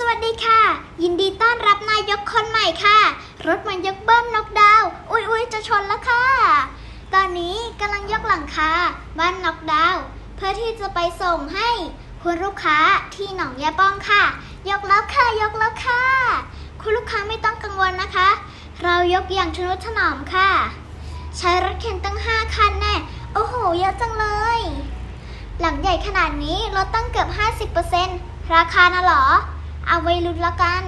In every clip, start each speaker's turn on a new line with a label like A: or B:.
A: สวัสดีค่ะ ยินดีต้อนรับนายกคนใหม่ค่ะ รถมันยกเบิ้มนกดาว อุ้ยอุ้ยจะชนแล้วค่ะ ตอนนี้กำลังยกหลังคาบ้านนกดาว เพื่อที่จะไปส่งให้คุณลูกค้าที่หนองยาป้องค่ะ ยกแล้วค่ะยกแล้วค่ะ คุณลูกค้าไม่ต้องกังวลนะคะ เรายกอย่างทนุถนอมค่ะ ใช้รถเข็นตั้ง5คันแน่โอ้โหเยอะจังเลย หลังใหญ่ขนาดนี้ลดตั้งเกือบ 50%ราคานะเหรอ เอาไว้ลุ้นละกัน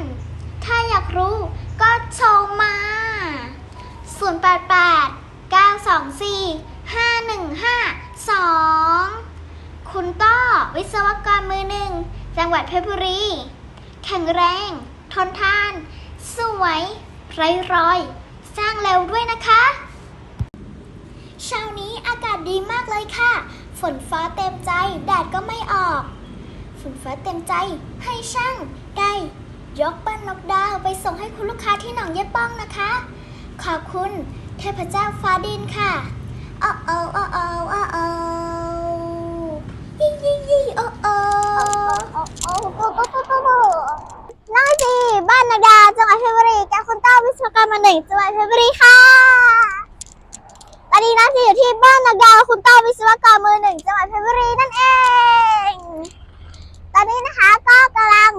A: ถ้าอยากรู้ก็โชว์มา 088 924 5152 คุณต้อวิศวกรมือหนึ่ง จังหวัดเพชรบุรี แข็งแรง ทนทาน สวยไร้รอย สร้างเร็วด้วยนะคะเช้านี้อากาศดีมากเลยค่ะ ฝนฟ้าเต็มใจ แดดก็ไม่ออก ฝนฟ้าเต็มใจ ให้ช่าง ไก่ ยกปั้นนกดาวไปส่งให้คุณลูกค้าที่หนองเย็บป้องนะคะ ขอบคุณเทพเจ้าฟ้าดินค่ะโอ้โอ้โอ้โอ้โอ้โอ้ยี่ยี่ยี่โอ้โอ้น้อยจีบ้านนาดาจังหวัดเพชรบุรีกับคุณต้าวิศวกรรมหนึ่งจังหวัดเพชรบุรีค่ะตอนนี้นะจะอยู่ที่บ้านนาดาวคุณต้าวิศวกรรมมือหนึ่งจังหวัดเพชรบุรีนั่นเอง อนนี้นะคะก็กำลัง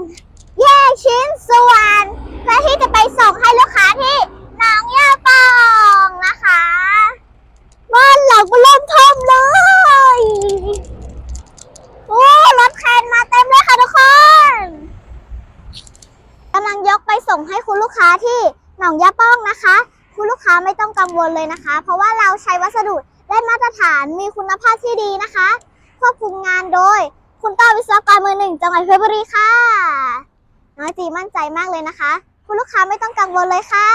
A: แยกชิ้นส่วนเพื่อที่จะไปส่งให้ลูกค้าที่หนองย่าปองนะคะบ้านหลังเริ่มทมเลยโอ้รถแคนมาเต็มเลยค่ะทุกคนกำลังยกไปส่งให้คุณลูกค้าที่หนองย่าป้องนะคะ คุณลูกค้าไม่ต้องกังวลเลยนะคะ เพราะว่าเราใช้วัสดุได้มาตรฐานมีคุณภาพที่ดีนะคะควบคุมงานโดย คุณต้าวิศวกรมือหนึ่งจังหวัดเพชรบุรีค่ะ น้อยจีมั่นใจมากเลยนะคะ คุณลูกค้าไม่ต้องกังวลเลยค่ะ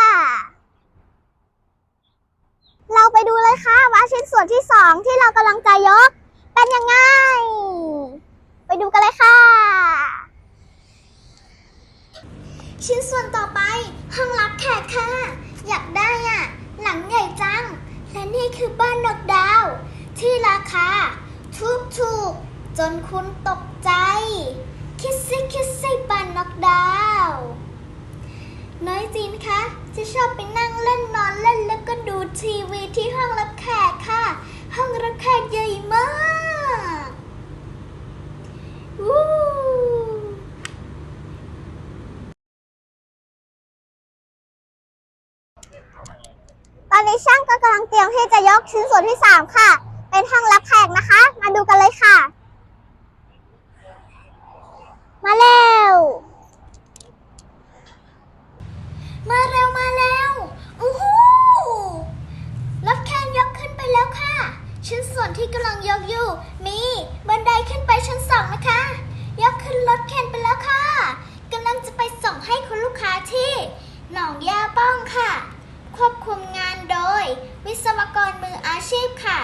A: เราไปดูเลยค่ะว่าชิ้นส่วนที่สองที่เรากำลังจะยก เป็นยังไง ไปดูกันเลยค่ะ ชิ้นส่วนต่อไป ห้องรับแขกค่ะ อยากได้อะ หลังใหญ่จัง และนี่คือบ้านนกดาว ที่ราคาถูกถูกๆ จนคุณตกใจ คิดซิคิดซิบ้านนกดาวน้อยจีนคะจะชอบไปนั่งเล่นนอนเล่นแล้วก็ดูทีวีที่ห้องรับแขกค่ะ ห้องรับแขกใหญ่มากวูตอนนี้ช่างก็กำลังเตรียมที่จะยกชิ้นส่วนที่ 3 ค่ะ เป็นห้องรับแขกนะคะ มาดูกันเลยค่ะ มาเร็ว มาเร็วมาเร็วอู้หูรับแขกยกขึ้นไปแล้วค่ะ ชิ้นส่วน ที่กำลังยกอยู่ มีบันไดขึ้นไปชั้นสองนะคะ ยกขึ้นรถแคนไปแล้วค่ะกำลังจะไปส่งให้คุณลูกค้าที่ หนองยาป้องค่ะ ควบคุมงานโดย วิศวกรมืออาชีพค่ะ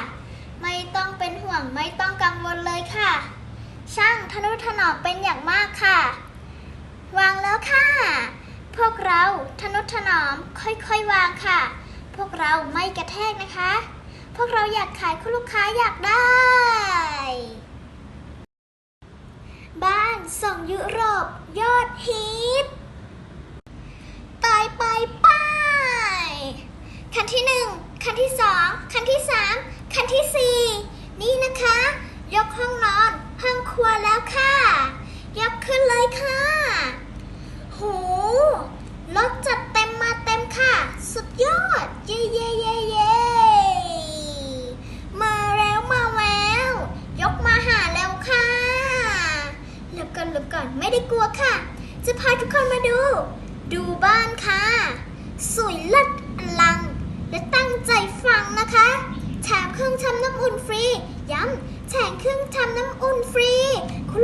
A: ไม่ต้องเป็นห่วงไม่ต้องกังวลเลยค่ะ ช่างทนุถนอมเป็นอย่างมากค่ะ วางแล้วค่ะ พวกเราทนุถนอมค่อยๆวางค่ะ พวกเราไม่กระแทกนะคะ พวกเราอยากขายคุณลูกค้าอยากได้ บ้านส่งยุโรปยอดฮิตตายไปป้ายคันที่หนึ่งคันที่สองคันที่สามคันที่สี่นี่นะคะ ยกห้องนอน ห้องครัวแล้วค่ะ ยกขึ้นเลยค่ะโหรถจัดเต็มมาเต็มค่ะ สุดยอด เย่เย่เย่เย่มาแล้วมาแล้ว ยกมาหาแล้วค่ะ แล้วก่ อนแล้วก่อนไม่ได้กลัวค่ะ จะพาทุกคนมาดู ดูบ้านค่ะ สวยเลิศอลัง และตั้งใจฟังนะคะแถมเครื่องทำน้ำอุ่นฟรี ย้ำแถมเครื่องทำน้ำอุ่นฟรีคุณ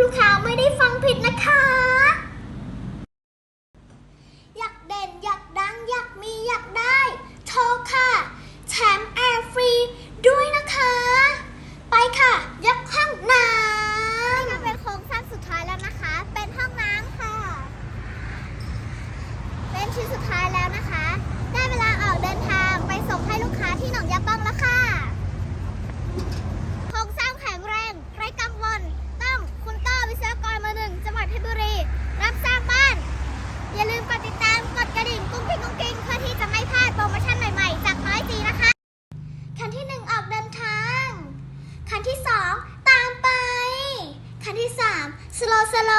A: ที่ 3 สโลสโล